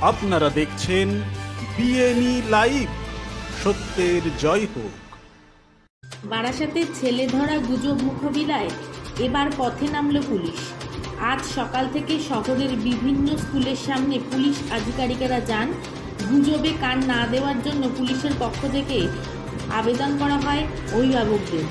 আপনারা দেখছেন বিএনই লাইভ। সত্যের জয় হোক। বারাসাতে ছেলে ধরা গুজব মোকাবিলায় এবার পথে নামল পুলিশ। আজ সকাল থেকে শহরের বিভিন্ন স্কুলের সামনে পুলিশ আধিকারিকেরা যান। গুজবে কান না দেওয়ার জন্য পুলিশের পক্ষ থেকে আবেদন করা হয় অভিভাবকদের।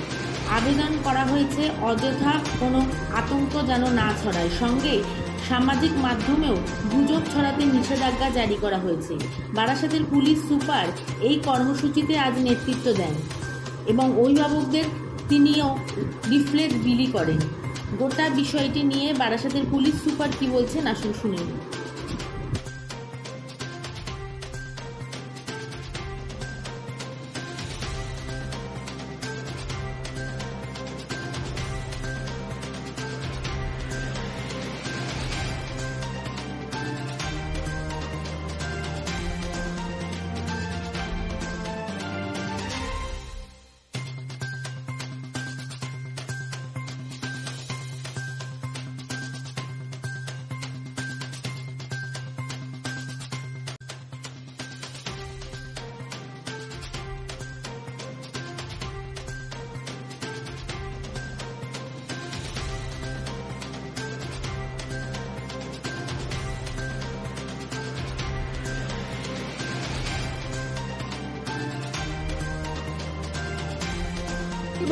আবেদন করা হয়েছে অযথা কোনো আতঙ্ক যেন না ছড়ায়। সঙ্গে সামাজিক মাধ্যমেও গুজব ছড়াতে নিষেধাজ্ঞা জারি করা হয়েছে। বারাসাতের পুলিশ সুপার এই কর্মসূচিতে আজ নেতৃত্ব দেন এবং অভিভাবকদের তিনিও লিফলেট বিলি করেন। গোটা বিষয়টি নিয়ে বারাসাতের পুলিশ সুপার কি বলছেন আসুন শুনে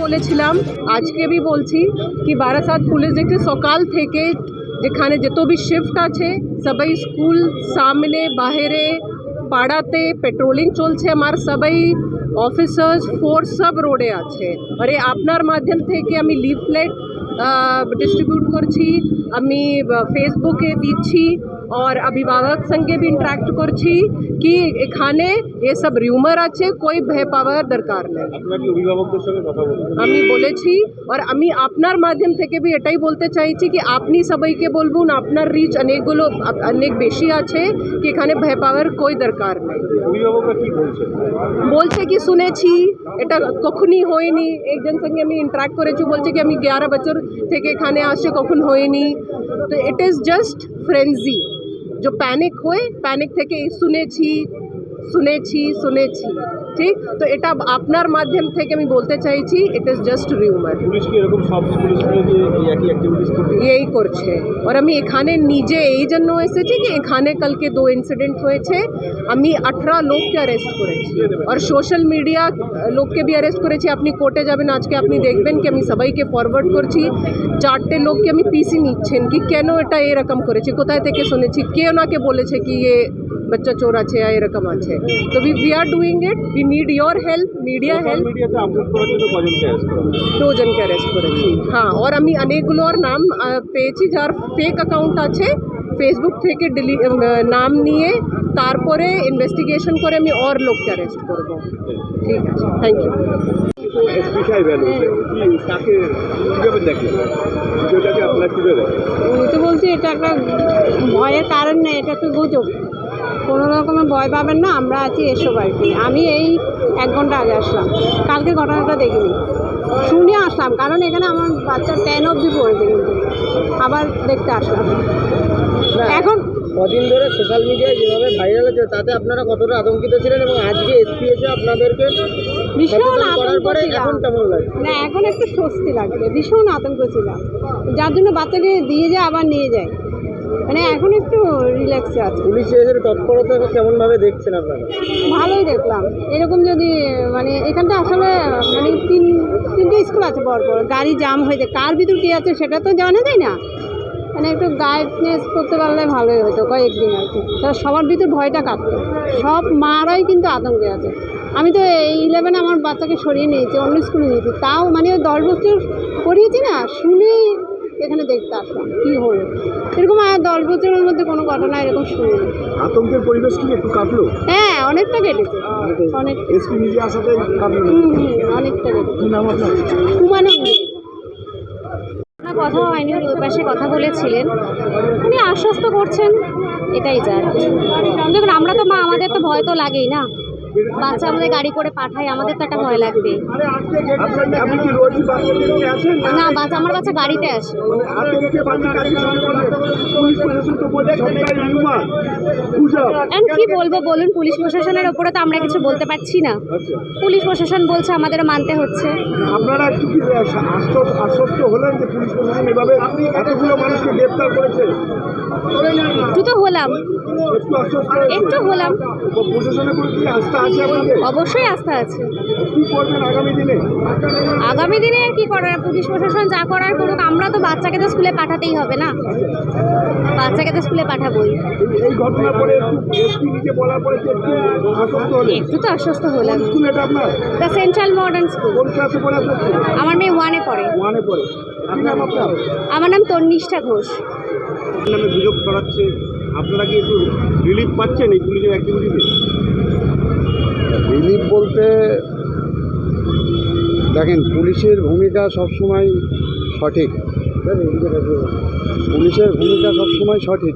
বলেছিলাম? আজকে বি বলছি কি বারাসাত পুলিশ দেখতে সকাল থেকে যেখানে যত বি শিফট আছে, সবাই স্কুল সামনে, বাহিরে, পাড়াতে পেট্রোলিং চলছে। আমার সবাই অফিসার্স ফোর্স সব রোডে আছে। আর এই আপনার মাধ্যম থেকে আমি লিফলেট ডিস্ট্রিবিউট করছি, আমি ফেসবুকে দিচ্ছি। और अभिभावक संगे भी इंटरेक्ट করছি কি এখানে এসব রিউমার আছে কই ভয় পাওয়ার দরকার নেই আপনারা কি অভিভাবকদের সঙ্গে কথা বলবেন আমি বলেছি আর আমি আপনার মাধ্যম থেকে বি এটাই বলতে চাইছি কি আপনি সবাইকে বলবুন আপনার রিচ অনেকগুলো আ- অনেক বেশি আছে কি এখানে ভয় পাওয়ার কই দরকার নেই অভিভাবকরা কি বলছেন বলছে কি শুনেছি এটা কখনই হয়নি একজন সঙ্গে আমি ইন্টারাক্ট করেছি বলছে কি আমি গ্যারা বছর থেকে এখানে আসছে কখন হয়নি তো ইট ইজ জাস্ট ফ্রেন্জি जो প্যানিক হয় প্যানিক থেকে सुने শুনেছি শুনেছি শুনেছি ঠিক তো এটা আপনার মাধ্যম থেকে আমি বলতে চাইছি ইট ইজ জাস্ট রিউমার এই করছে। আর আমি এখানে নিজে এই জন্য এসেছি কি এখানে কালকে দো ইনসিডেন্ট হয়েছে। আমি আঠারো লোককে অ্যারেস্ট করেছি। আর সোশ্যাল মিডিয়া লোককে বি অ্যারেস্ট করেছি। আপনি কোর্টে যাবেন আজকে আপনি দেখবেন কি আমি সবাইকে ফরওয়ার্ড করছি। চারটে লোককে আমি পিসি নিচ্ছেন। কি কেন এটা এরকম করেছি? কোথায় থেকে শুনেছি? কে ওনাকে বলেছে কি এ বাচ্চা চোর আছে या এরকম আছে তো we we are doing it we need your help media social help মিডিয়াতে আপলোড করার জন্য কজনকে অ্যারেস্ট করা হয়েছে? দুজনকে অ্যারেস্ট করেছি হ্যাঁ আর আমি অনেকগুলোর নাম আহ, পেয়েছি যার ফেক অ্যাকাউন্ট আছে ফেসবুক থেকে ডিলি আহ, নাম নিয়ে তারপরে ইনভেস্টিগেশন করে আমি ওর লোককে অ্যারেস্ট করব ঠিক আছে থ্যাংক ইউ কিন্তু এসপি সাহেব এলো কি তাকে কীভাবে দেখলেন বিষয়টাকে আপনারা কীভাবে দেখেন আমি তো বলছি এটা একটা ভয়ের কারণ নেই এটা একটু গুজব কোনো রকমের ভয় পাবেন না আমরা আছি এসো বাড়িতে। আমি এই এক ঘণ্টা আগে আসলাম। কালকে ঘটনাটা দেখিনি। শুনে আসলাম কারণ এখানে আমার বাচ্চা টেন অবধি পড়েছে কিন্তু। আবার দেখতে আসলাম। এখন কদিন ধরে সোশ্যাল মিডিয়ায় যেভাবে ভাইরাল হচ্ছে তাতে আপনারা কতটা আতঙ্কিত ছিলেন এবং আজকে এসপি এসে আপনাদেরকে ভীষণ আতঙ্ক এখন কেমন লাগে না এখন একটু স্বস্তি লাগছে ভীষণ আতঙ্ক ছিলাম। যার জন্য বাচ্চাকে দিয়ে যায় আবার নিয়ে যায়। মানে এখন একটু রিল্যাক্সে আছে। পুলিশ এসে তৎপরতা কেমনভাবে দেখছেন আপনারা? ভালোই দেখলাম। এরকম যদি মানে এখানটা আসলে মানে তিন তিনটে স্কুল আছে পরপর গাড়ি জাম হয়েছে কার ভিতর কী আছে সেটা তো জানা যায় না। মানে একটু গাইডনেস করতে পারলে ভালোই হতো কয়েকদিন আর কি। তা সবার ভিতর ভয়টা কাটতো সব মারাই কিন্তু আতঙ্কে আছে। আমি তো এই ইলেভেনে আমার বাচ্চাকে সরিয়ে নিয়েছি অন্য স্কুলে নিয়েছি। তাও মানে ওই দশ বছর পড়িয়েছি না শুনেই এখানে দেখতে আসলাম। কী হলো? এরকম আর দশ বছরের মধ্যে কোনো ঘটনা এরকম শুনিনি আতঙ্কের পরিবেশ কি একটু কাটলো? হ্যাঁ অনেকটা কেটেছে। অনেক এসপি নিজে আসাতে কাটলো অনেকটা কেটেছে। নাম আপনার? উমানন্দ কথা হয়নি উনি ওই পাশে কথা বলেছিলেন। উনি আশ্বস্ত করছেন এটাই যা। দেখুন আমরা তো মা আমাদের তো ভয় তো লাগেই না। বাচ্চা আমাদের গাড়ি করে পাঠায় আমাদের তো একটা ভয় লাগবে। না বাচ্চা আমার বাচ্চা গাড়িতে আসে। কি বলব বলুন পুলিশ প্রশাসনের ওপরে তো আমরা কিছু বলতে পারছি না। পুলিশ প্রশাসন বলছে আমাদের মানতে হচ্ছে। আপনারা একটু আশ্বস্ত আশ্বস্ত হলেন যে পুলিশ প্রশাসন এভাবে এতগুলো মানুষকে গ্রেপ্তার করেছে? একটু তো হলাম। একটু হলাম। প্রশাসনের কি আস্থা আছে আপনাদের অবশ্যই আস্থা আছে। আগামী দিনে? আর কি করার? পুলিশ প্রশাসন যা করার করুক আমরা তো বাচ্চাকে তো স্কুলে পাঠাতেই হবে না? বাচ্চাকে তো স্কুলে পাঠাবোই। একটু তো আশ্বস্ত হলাম। দ্য সেন্ট্রাল মডার্ন স্কুল আমার মেয়ে ওয়ানে পড়ে। ওয়ানে পড়ে। আপনার? আমার নাম তন্নিষ্ঠা ঘোষ। নামে গুজব ছড়াচ্ছে আপনারা কি একটু রিলিফ পাচ্ছেন এই পুলিশের অ্যাক্টিভিটিতে রিলিফ বলতে দেখেন, পুলিশের ভূমিকা সবসময় সঠিক। পুলিশের ভূমিকা সবসময় সঠিক।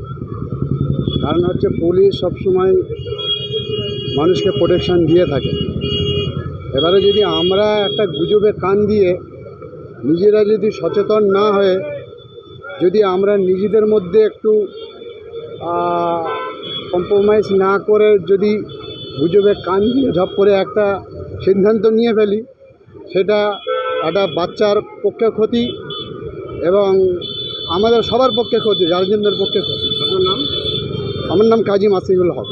কারণ হচ্ছে পুলিশ সবসময় মানুষকে প্রোটেকশান দিয়ে থাকে। এবারে যদি আমরা একটা গুজবে কান দিয়ে নিজেরা যদি সচেতন না হয়ে যদি আমরা নিজেদের মধ্যে একটু কম্প্রোমাইজ না করে যদি গুজবে কান দিয়ে ঝপ করে একটা সিদ্ধান্ত নিয়ে ফেলি। সেটা একটা বাচ্চার পক্ষে ক্ষতি এবং আমাদের সবার পক্ষে ক্ষতি গার্জেনদের পক্ষে ক্ষতি। আপনার নাম? আমার নাম কাজী মাসিউল হক।